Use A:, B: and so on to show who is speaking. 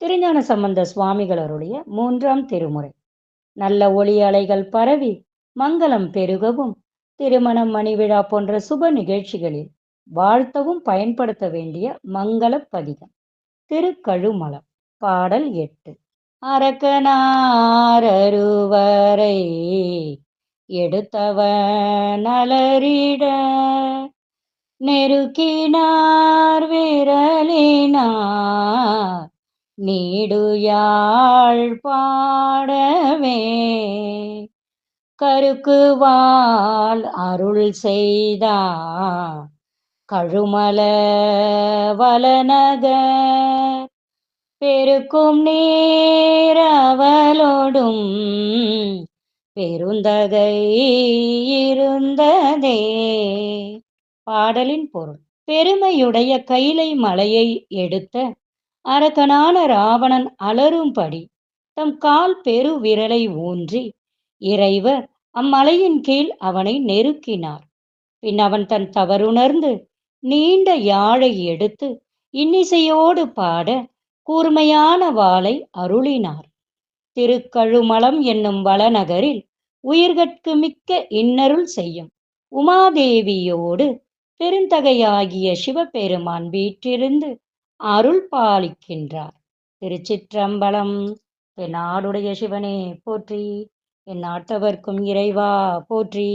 A: திருஞான சம்பந்த சுவாமிகளருடைய மூன்றாம் திருமுறை. நல்ல ஒளி அலைகள் பரவி மங்களம் பெருகவும் திருமணம் மணிவிழா போன்ற சுப நிகழ்ச்சிகளில் வாழ்த்தவும் பயன்படுத்த வேண்டிய மங்கள பதிகம். திருக்கழுமலம் பாடல் எட்டு. அரக்கனாரருவரை எடுத்தவன் அலறிட நெருக்கினார் விரலினார் நீடுயாழ் பாடவே. கருக்குவால் அருள் செய்தா. கழுமல வலனக. பெருக்கும் நீரவலோடும் பெருந்தகை இருந்ததே. பாடலின் பொருள். பெருமையுடைய கைலை மலையை எடுத்த அரக்கனான ராவணன் அலரும்படி தம் கால் பெரு விரலை ஊன்றி இறைவர் அம்மலையின் கீழ் அவனை நெருக்கினார். பின் அவன் தன் தவறுணர்ந்து நீண்ட யாழை எடுத்து இன்னிசையோடு பாட கூர்மையான வாளை அருளினார். திருக்கழுமலம் என்னும் வளநகரில் உயிர்கட்கு மிக்க இன்னருள் செய்யும் உமாதேவியோடு பெருந்தகையாகிய சிவபெருமான் வீற்றிருந்து அருள் பாலிக்கின்றார் திருச்சிற்றம்பலம் என் நாடுடைய சிவனே போற்றி என் நாட்டவர்க்கும் இறைவா போற்றி.